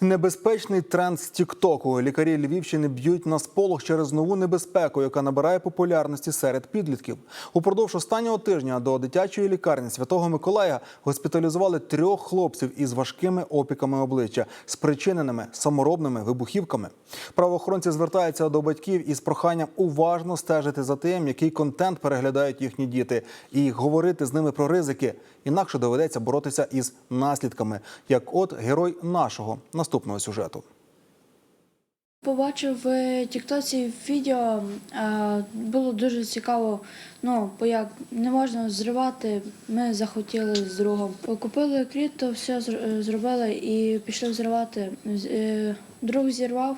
Небезпечний тренд з Тіктоку. Лікарі Львівщини б'ють на сполох через нову небезпеку, яка набирає популярності серед підлітків. Упродовж останнього тижня до дитячої лікарні Святого Миколая госпіталізували трьох хлопців із важкими опіками обличчя, спричиненими саморобними вибухівками. Правоохоронці звертаються до батьків із проханням уважно стежити за тим, який контент переглядають їхні діти, і говорити з ними про ризики. Інакше доведеться боротися із наслідками, як от герой нашого наступного сюжету. Побачив в Тіктоці відео, було дуже цікаво. Ну, бо як не можна зривати, ми захотіли з другом. Купили кліт, все зробили і пішли взривати. Е, Друг зірвав,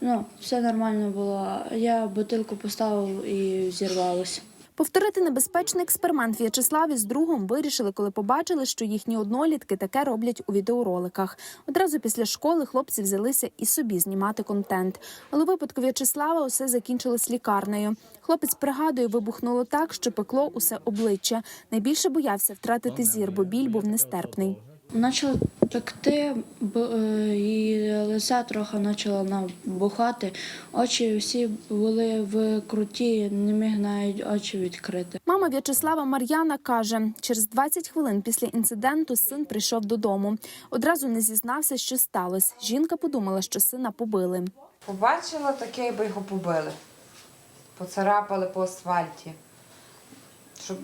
ну, все нормально було. Я бутилку поставив і зірвалося. Повторити небезпечний експеримент В'ячеславі з другом вирішили, коли побачили, що їхні однолітки таке роблять у відеороликах. Одразу після школи хлопці взялися і собі знімати контент. Але випадку В'ячеслава усе закінчилось лікарнею. Хлопець пригадує, вибухнуло так, що пекло усе обличчя. Найбільше боявся втратити зір, бо біль був нестерпний. Почало пекти, б- е, і лице трохи почало набухати. Очі всі були в круті, не міг навіть очі відкрити. Мама В'ячеслава Мар'яна каже, через 20 хвилин після інциденту син прийшов додому. Одразу не зізнався, що сталося. Жінка подумала, що сина побили. Побачила таке, якби його побили. Поцарапали по асфальті. Щоб,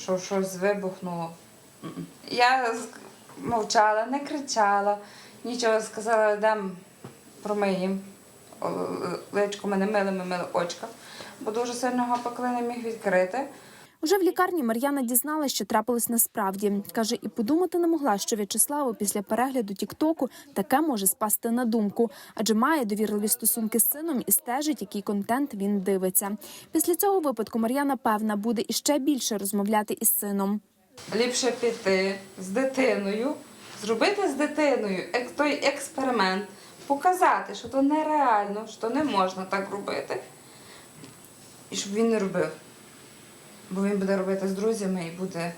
що щось вибухнуло. Я мовчала, не кричала, нічого сказала, дам промиємо. О, Личко мене мили, ми мили очка, бо дуже сильно його пекли, не міг відкрити. Уже в лікарні Мар'яна дізналась, що трапилось насправді. Каже, і подумати не могла, що В'ячеславу після перегляду Тіктоку таке може спасти на думку, адже має довірливі стосунки з сином і стежить, який контент він дивиться. Після цього випадку Мар'яна певна буде іще більше розмовляти із сином. Ліпше піти з дитиною, зробити з дитиною той експеримент, показати, що то нереально, що не можна так робити. І щоб він не робив. Бо він буде робити з друзями і буде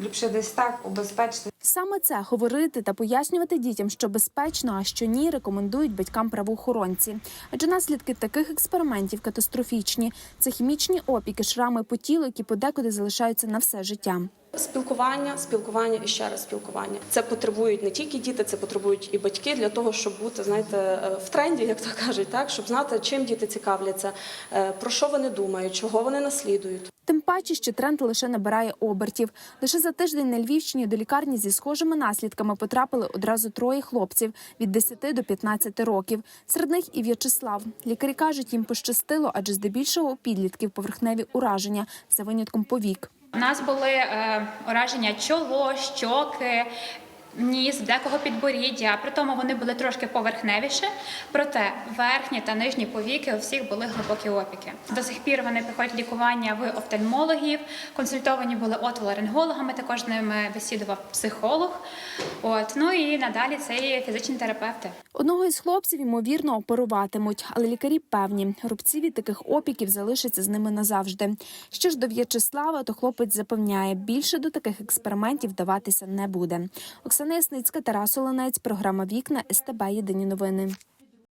ліпше десь так убезпечити. Саме це говорити та пояснювати дітям, що безпечно, а що ні, рекомендують батькам правоохоронці. Адже наслідки таких експериментів катастрофічні. Це хімічні опіки, шрами по тілу, які подекуди залишаються на все життя. Спілкування, спілкування і ще раз спілкування. Це потребують не тільки діти, це потребують і батьки для того, щоб бути, знаєте, е, в тренді, як то кажуть, так щоб знати, чим діти цікавляться, е, про що вони думають, чого вони наслідують. Тим паче, що тренд лише набирає обертів. Лише за тиждень на Львівщині до лікарні зі схожими наслідками потрапили одразу троє хлопців від 10 до 15 років. Серед них і В'ячеслав. Лікарі кажуть, їм пощастило, адже здебільшого у підлітків поверхневі ураження за винятком повік. У нас були е, ураження чоло, щоки, ніс, декого підборіддя. При тому вони були трошки поверхневіше. Проте верхні та нижні повіки у всіх були глибокі опіки. До сих пір вони приходять лікування в офтальмологів, консультовані були отоларингологами, також ними бесідував психолог. От ну і надалі це і фізичні терапевти. Одного із хлопців ймовірно оперуватимуть, але лікарі певні, рубці від таких опіків залишаться з ними назавжди. Що ж до В'ячеслава, то хлопець запевняє, більше до таких експериментів вдаватися не буде. Оксана Ясницька, Тарас Оленець, програма Вікна СТБ Єдині новини.